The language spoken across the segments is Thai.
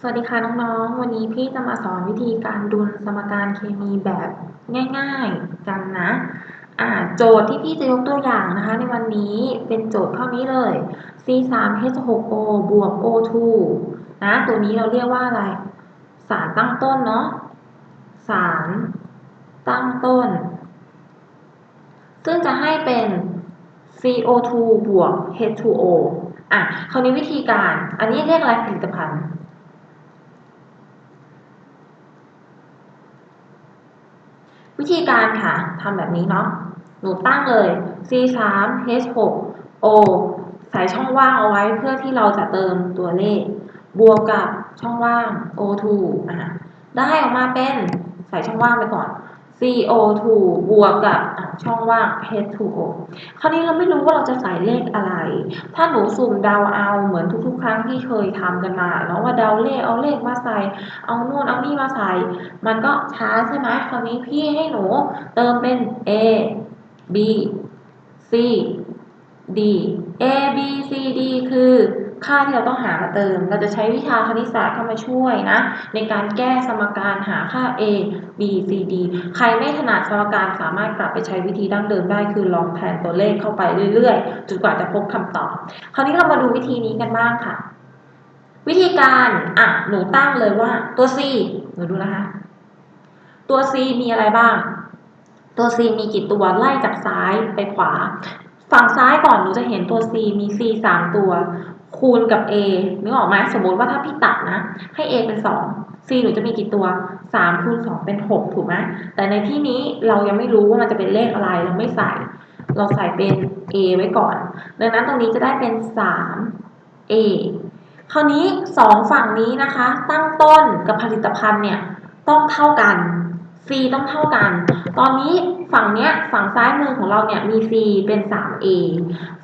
สวัสดีค่ะน้องๆ วันนี้พี่จะมาสอนวิธีการดุลสมการเคมีแบบง่ายๆกันนะโจทย์ที่พี่จะยกตัวอย่างนะคะ ในวันนี้เป็นโจทย์ข้อนี้เลย C3H6O บวก O2 นะ ตัวนี้เราเรียกว่าอะไร สารตั้งต้นเนาะ สารตั้งต้น ซึ่งจะให้เป็น CO2 บวก H2O อะ คราวนี้วิธีการ อันนี้เรียกอะไรผลิตภัณฑ์ ธีการค่ะทำแบบนี้เนาะหนูตั้งเลย C 3 H 6 O ใส่ช่องว่างเอาไว้เพื่อที่เราจะเติมตัวเลข บวกกับช่องว่าง O 2อะได้ออกมาเป็นใส่ช่องว่างไปก่อน CO2 บวกกับช่องว่าง H2O คราวนี้เราไม่รู้ว่าเราจะใส่เลขอะไร ถ้าหนูสุ่มเดาเอาเหมือนทุกๆ ครั้งที่เคยทำกันมาเนาะว่าเดาเลขเอาเลขมาใส่ เอานู่นเอานี่มาใส่ มันก็ช้าใช่ไหมคราวนี้พี่ให้หนูเติมเป็น A B C D A B C D คือ ค่าที่เราต้องหามาเติม เราจะใช้วิชาคณิตศาสตร์เข้ามาช่วยนะ ในการแก้สมการหาค่า A B C D ใครไม่ถนัดสมการสามารถกลับไปใช้วิธีดั้งเดิมได้ คือลองแทนตัวเลขเข้าไปเรื่อยๆจนกว่าจะพบคำตอบ คราวนี้เรามาดูวิธีนี้กันบ้างค่ะ วิธีการอะหนูตั้งเลยว่าตัว C หนูดูนะคะ ตัว C มีอะไรบ้าง ตัว C มีกี่ตัวไล่จากซ้ายไปขวาฝั่งซ้ายก่อนหนูจะเห็นตัว C มี C สามตัว คูณกับ A นึกออกไหมสมมติว่าถ้าพี่ตัดนะ ให้ A เป็น 2 C หนูจะมีกี่ตัว 3 คูณ 2 เป็น 6 ถูกไหมแต่ในที่นี้เรายังไม่รู้ว่ามันจะเป็นเลขอะไรเราไม่ใส่ เราใส่เป็น A ไว้ก่อน ดังนั้นตรงนี้จะได้เป็น 3 A คราวนี้ 2 ฝั่งนี้นะคะ ตั้งต้นกับผลิตภัณฑ์เนี่ยต้องเท่ากัน C ต้องเท่ากัน ตอนนี้ ฝั่งเนี้ยฝั่งซ้ายมือของเราเนี่ยมี C เป็น 3A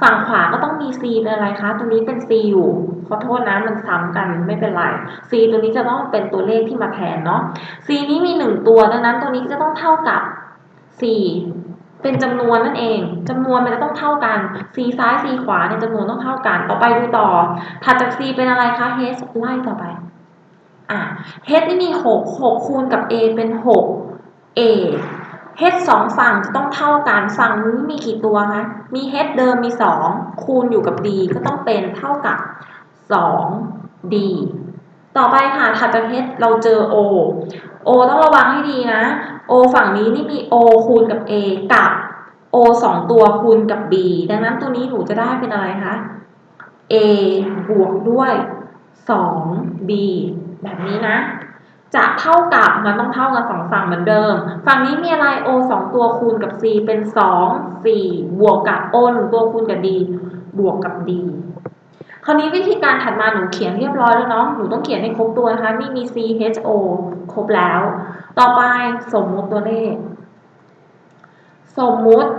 ฝั่งขวาก็ต้องมี C เป็นอะไรคะ ตัวนี้เป็น C อยู่ขอโทษนะมันซ้ำกันไม่เป็นไร C ตัวนี้จะต้องเป็นตัวเลขที่มาแทนเนาะ C นี้มี 1 ตัวดังนั้นตัวนี้จะต้องเท่ากับ4เป็นจำนวนนั่นเองจำนวนมันจะต้องเท่ากัน C ซ้าย C ขวาเนี่ยจำนวนต้องเท่ากัน ต่อไปดูต่อ ถัดจาก C เป็นอะไรคะ H ไล่ต่อไป อะ H นี่มี 6 6 คูณกับ A เป็น 6 A h สองฝั่งจะต้องเท่ากันฝั่งนี้มีกี่ตัวคะ มี h เดิมมี 2 คูณอยู่กับ d ก็ต้องเป็นเท่ากับ 2d ต่อไปค่ะถัดจาก h เราเจอ o o ต้องระวังให้ดีนะ o ฝั่งนี้นี่มี o คูณกับ a กับ o สองตัวคูณกับ b ดังนั้นตัวนี้หนูจะได้เป็นอะไรคะ a บวกด้วย 2b แบบนี้นะ จะเท่ากับมันต้องเท่ากันสองฝั่งเหมือนเดิม ฝั่งนี้มีอะไร o สองตัวคูณกับ c เป็นสองสี่บวกกับ o หนึ่งตัวคูณกับ d บวกกับ d คราวนี้วิธีการถัดมาหนูเขียนเรียบร้อยแล้วเนาะ หนูต้องเขียนให้ครบตัวนะคะ นี่มี c h o ครบแล้ว ต่อไปสมมุติตัวเลข สมมุติ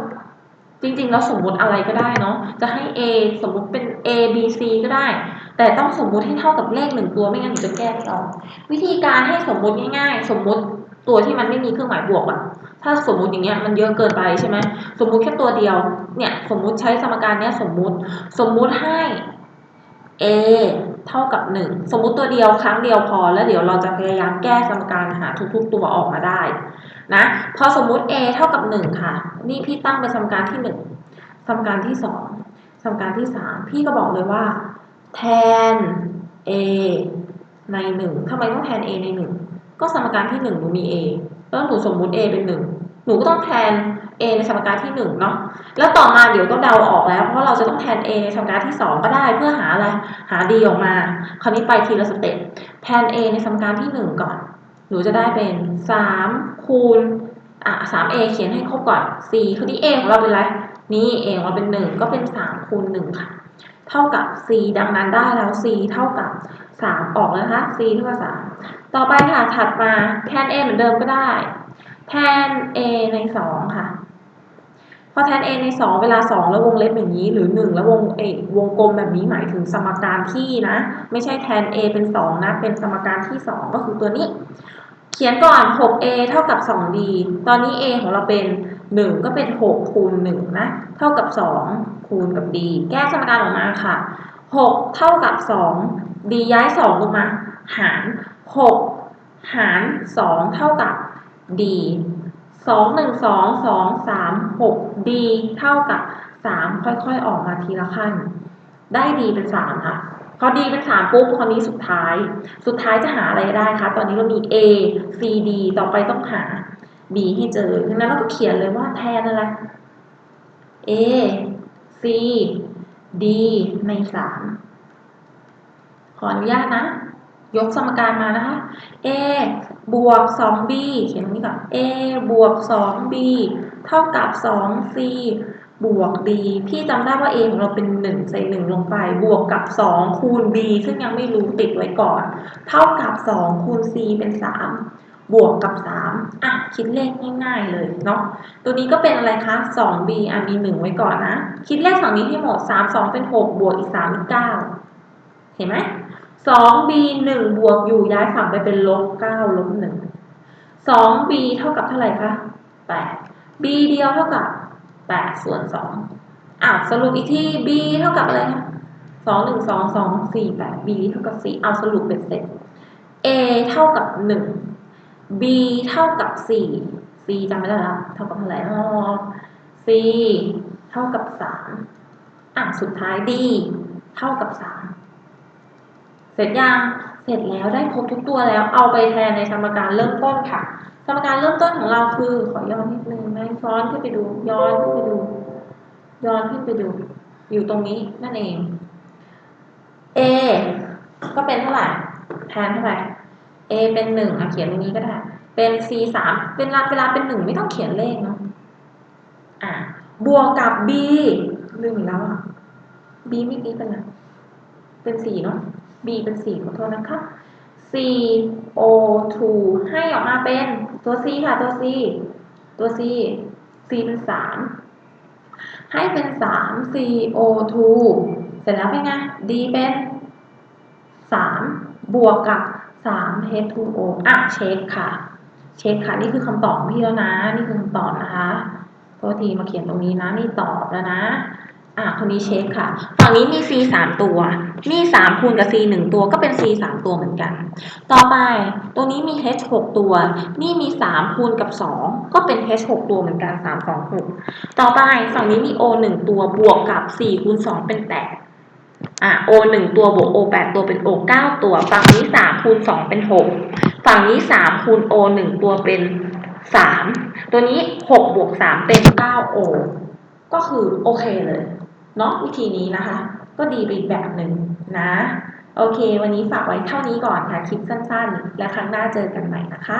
จริงๆ แล้วสมมุติอะไรก็ได้เนาะ จะให้ a สมมุติเป็น a b c ก็ได้ แต่ต้องสมมุติให้เท่ากับเลขหนึ่งตัวไม่งั้นหนูจะแก้ไม่ออก วิธีการให้สมมุติง่ายๆ สมมุติตัวที่มันไม่มีเครื่องหมายบวกอะถ้าสมมุติอย่างเงี้ยมันเยอะเกินไปใช่ไหมสมมุติแค่ตัวเดียว เนี่ย สมมุติใช้สมการเนี้ยสมมุติ สมมุติให้ a เท่ากับหนึ่งสมมุติตัวเดียวครั้งเดียวพอ แล้วเดี๋ยวเราจะพยายามแก้สมการหาทุกๆ ตัวออกมาได้นะพอสมมุติ a เท่ากับหนึ่งค่ะ นี่พี่ตั้งเป็นสมการที่หนึ่งสมการที่สองสมการที่สามพี่ก็บอกเลยว่า แทน a ในหนึ่งทำไมต้องแทน a ในหนึ่งก็สมการที่หนึ่งหนูมี a แล้วหนูสมมุติ a เป็นหนึ่งหนูก็ต้องแทน a ในสมการที่หนึ่งเนาะแล้วต่อมาเดี๋ยวก็เดาออกแล้ว เพราะเราจะต้องแทน a ในสมการที่สองก็ได้เพื่อหาอะไรหา d ออกมา คราวนี้ไปทีละสเต็ปแทน a ในสมการที่หนึ่งก่อน หนูจะได้เป็นสามคูณอะสาม a เขียนให้ครบก่อนสี่คือที่ a ของเราเป็นอะไรนี่ a ของเราเป็นหนึ่งก็เป็นสามคูณหนึ่งค่ะ เท่ากับ c ดังนั้นได้แล้ว c เท่ากับ 3 ออกแล้วนะคะ c เท่ากับ 3 ต่อไปค่ะ ถัดมาแทน a เหมือนเดิมก็ได้ แทน a ใน 2 ค่ะ พอแทน a ใน 2 เวลา 2 แล้ววงเล็บอย่างนี้ หรือ 1 แล้ววงเอวงกลมแบบนี้หมายถึงสมการที่นะ ไม่ใช่แทน a เป็น 2 นะ เป็นสมการที่ 2 ก็คือตัวนี้ เขียนก่อน 6a เท่ากับ 2d ตอนนี้ a ของเราเป็น 1ก็เป็น6คูณ1นะ เท่ากับ2คูณกับ d แก้สมการออกมาค่ะ6เท่ากับ2 d ย้าย2ลงมา หารหกหารสองเท่ากับ d สองหนึ่งสองสองสามหก d เท่ากับสามค่อยๆออกมาทีละขั้น ได้ d เป็นสามค่ะพอ d เป็นสามปุ๊บคราวนี้สุดท้าย สุดท้ายจะหาอะไรได้คะ ตอนนี้เรามี a c d ต่อไปต้องหา b ให้เจอดังนั้นเราก็เขียนเลยว่าแทนอะไร a c d ในสามขออนุญาตนะ ยกสมการมานะคะ a บวก 2b เขียนตรงนี้ก่อน a บวก 2b เท่ากับ 2c บวก d พี่จำได้ว่า a ของเราเป็น 1 ใส่ 1 ลงไป บวกกับ 2 คูณ b ซึ่งยังไม่รู้ติดไว้ก่อน เท่ากับ 2 คูณ c เป็น 3 บวกกับ 3 อะ คิดเลขง่ายๆเลยเนาะ ตัวนี้ก็เป็นอะไรคะ 2b อะมี1ไว้ก่อนนะ คิดเลขฝั่งนี้ให้หมด 3 2 เป็น 6 บวกอีก3เป็น9เห็นไหม 2b 1บวกอยู่ย้ายฝั่งไปเป็นลบ9ลบ1 2b เท่ากับเท่าไหร่คะ 8 b เดียวเท่ากับ 8 ส่วน 2อ้าวสรุปอีกที่ b เท่ากับอะไรคะ2 1 2 2 4 8 b เท่ากับ4เอาสรุปเป็นเสร็จ a เท่ากับ1 b เท่ากับ 4 c จำไม่ได้แล้วเท่ากับเท่าไหร่อ๋อ c เท่ากับ 3 อะ สุดท้าย d เท่ากับ 3 เสร็จยัง เสร็จแล้วได้ครบทุกตัวแล้ว เอาไปแทนในสมการเริ่มต้นค่ะ สมการเริ่มต้นของเราคือ ขอย้อนนิดนึงนะย้อนขึ้นไปดู ย้อนขึ้นไปดู ย้อนขึ้นไปดู อยู่ตรงนี้นั่นเอง a ก็เป็นเท่าไหร่ แทนเท่าไหร่ a เป็นหนึ่งอะเขียนตรงนี้ก็ได้ เป็น c สามเวลาเวลาเป็นหนึ่งไม่ต้องเขียนเลขเนาะอะบวกกับ b ลืมอีกแล้วอะ b ไม่อกี้เป็นอะไรเป็นสี่เนาะ b เป็นสี่ขอโทษนะคะ c o 2ให้ออกมาเป็นตัว c ค่ะตัว c ตัว c c เป็นสามให้เป็นสาม c o 2เสร็จแล้วเป็นไง d เป็นสามบวกกับ สาม h 2 o อะเช็คค่ะ เช็คค่ะ นี่คือคำตอบพี่แล้วนะ นี่คือคำตอบนะคะโทษทีมาเขียนตรงนี้นะ นี่ตอบแล้วนะ อะคนนี้เช็คค่ะ ฝั่งนี้มี c สามตัว นี่สามคูณกับ c หนึ่งตัวก็เป็น c สามตัวเหมือนกัน ต่อไปตรงนี้มี h หกตัว นี่มีสามคูณกับสองก็เป็น h หกตัวเหมือนกันสามสองหกต่อไปฝั่งนี้มี o หนึ่งตัวบวกกับสี่คูณสองเป็นแปด อะ o หนึ่งตัวบวก o แปดตัวเป็น o เก้าตัว ฝั่งนี้สามคูณสองเป็นหกฝั่งนี้สามคูณ o หนึ่งตัวเป็นสามตัวนี้หกบวกสามเป็นเก้า o ก็คือโอเคเลย เนาะวิธีนี้นะคะ ก็ดีไปอีกแบบหนึ่งนะ โอเค วันนี้ฝากไว้เท่านี้ก่อนค่ะ คลิปสั้นๆ และครั้งหน้าเจอกันใหม่นะคะ